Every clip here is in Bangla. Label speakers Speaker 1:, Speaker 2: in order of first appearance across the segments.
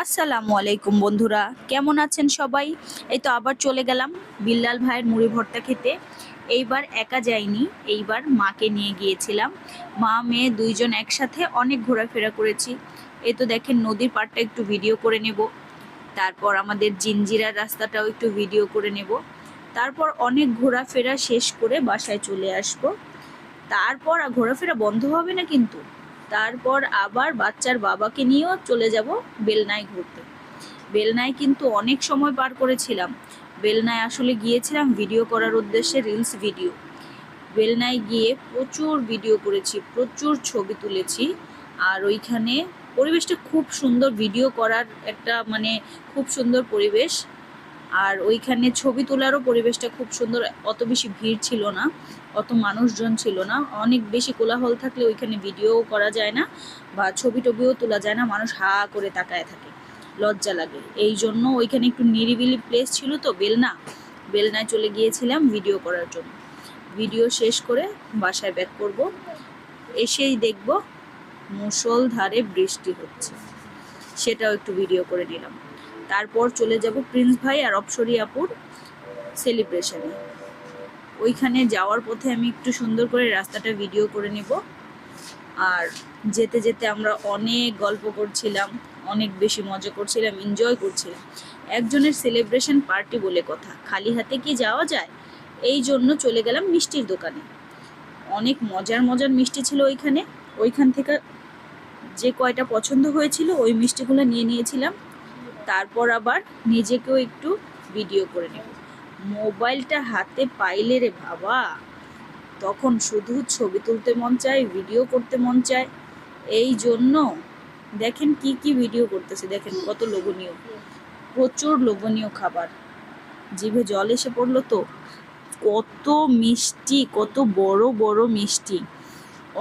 Speaker 1: আসসালামু আলাইকুম বন্ধুরা, কেমন আছেন সবাই? এই তো আবার চলে গেলাম বিল্লাল ভাইয়ের মুড়ি ভর্তা খেতে। এইবার একা যাইনি, এইবার মাকে নিয়ে গিয়েছিলাম। মা, মেয়ে দুইজন একসাথে অনেক ঘোরাফেরা করেছি। এই তো দেখেন নদীর পাড়টা একটু ভিডিও করে নেব। তারপর আমাদের জিঞ্জিরার রাস্তাটাও একটু ভিডিও করে নেব। তারপর অনেক ঘোরাফেরা শেষ করে বাসায় চলে আসব। তারপর ঘোরাফেরা বন্ধ হবে না কিন্তু। তারপর আবার বাচ্চার বাবাকে নিয়েও চলে যাব বেলনায় ঘুরতে। বেলনায় কিন্তু অনেক সময় পার করেছিলাম। বেলনায় আসলে গিয়েছিলাম ভিডিও করার উদ্দেশ্যে রিলস ভিডিও। বেলনায় গিয়ে প্রচুর ভিডিও করেছি, প্রচুর ছবি তুলেছি। আর ওইখানে পরিবেশটা খুব সুন্দর, ভিডিও করার একটা মানে খুব সুন্দর পরিবেশ। আর ওইখানে ছবি তোলারও পরিবেশটা খুব সুন্দর, অত বেশি ভিড় ছিল না, অত মানুষজন ছিল না, অনেক বেশি কোলাহল থাকলে ওইখানে ভিডিও করা যায় না বা ছবি টবিও তোলা যায় না, মানুষ হা করে তাকায় থাকে, লজ্জা লাগে। এই জন্য ওইখানে একটু নিরিবিলি প্লেস ছিল তো, বেলনা, বেলনায় চলে গিয়েছিলাম ভিডিও করার জন্য। ভিডিও শেষ করে বাসায় ব্যাক করব, এসেই দেখব মুষলধারে বৃষ্টি হচ্ছে, সেটাও একটু ভিডিও করে নিলাম। তারপর চলে যাব প্রিন্স ভাই আর অপসরি আপুর সেলিব্রেশনে ওইখানে যাওয়ার পথে আমি একটু সুন্দর করে রাস্তাটা ভিডিও করে নেব। আর যেতে যেতে আমরা অনেক গল্প করছিলাম, অনেক বেশি মজা করছিলাম এনজয় করছিলাম। একজনের সেলিব্রেশন পার্টি বলে কথা, খালি হাতে কি যাওয়া যায়? এই জন্য চলে গেলাম মিষ্টির দোকানে। অনেক মজার মজার মিষ্টি ছিল ওইখানে। ওইখান থেকে যে কয়টা পছন্দ হয়েছিল, ওই মিষ্টিগুলো নিয়ে নিয়েছিলাম। তারপর আবার নিজেকেও একটু ভিডিও করে নেব। মোবাইলটা হাতে পাইলে রে বাবা। তখন শুধু ছবি তুলতে মন চায় ভিডিও করতে মন চায়। এই জন্য দেখেন কি কি ভিডিও করতেছে, দেখেন কত লোভনীয়। প্রচুর লোভনীয় খাবার। জিভে জল এসে পড়ল তো। কত মিষ্টি, কত বড় বড় মিষ্টি।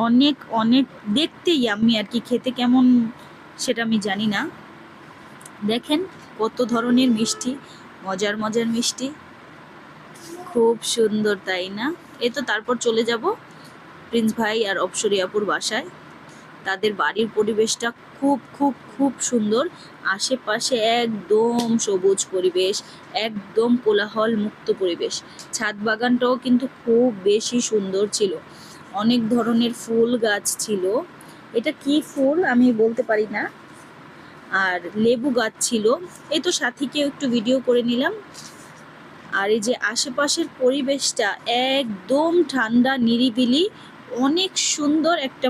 Speaker 1: অনেক অনেক, দেখতেই আমি আর কি খেতে কেমন সেটা আমি জানি না। দেখেন কত ধরনের মিষ্টি, মজার মজার মিষ্টি। খুব সুন্দর, তাই না? এ তো তারপর চলে যাব প্রিন্স ভাই আর অপসরিয়াপুর বাসায়। তাদের বাড়ির পরিবেশটা খুব খুব খুব সুন্দর। আশেপাশে একদম সবুজ পরিবেশ, একদম কোলাহল মুক্ত পরিবেশ। ছাদ বাগানটাও কিন্তু খুব বেশি সুন্দর ছিল। অনেক ধরনের ফুল গাছ ছিল। এটা কি ফুল আমি বলতে পারি না। আর লেবু গাছ ছিল। এই তো সাথীকেও একটু ভিডিও করে নিলাম। আর এই যে আশেপাশের পরিবেশটা একদম ঠান্ডা, নিরিবিলি, অনেক সুন্দর একটা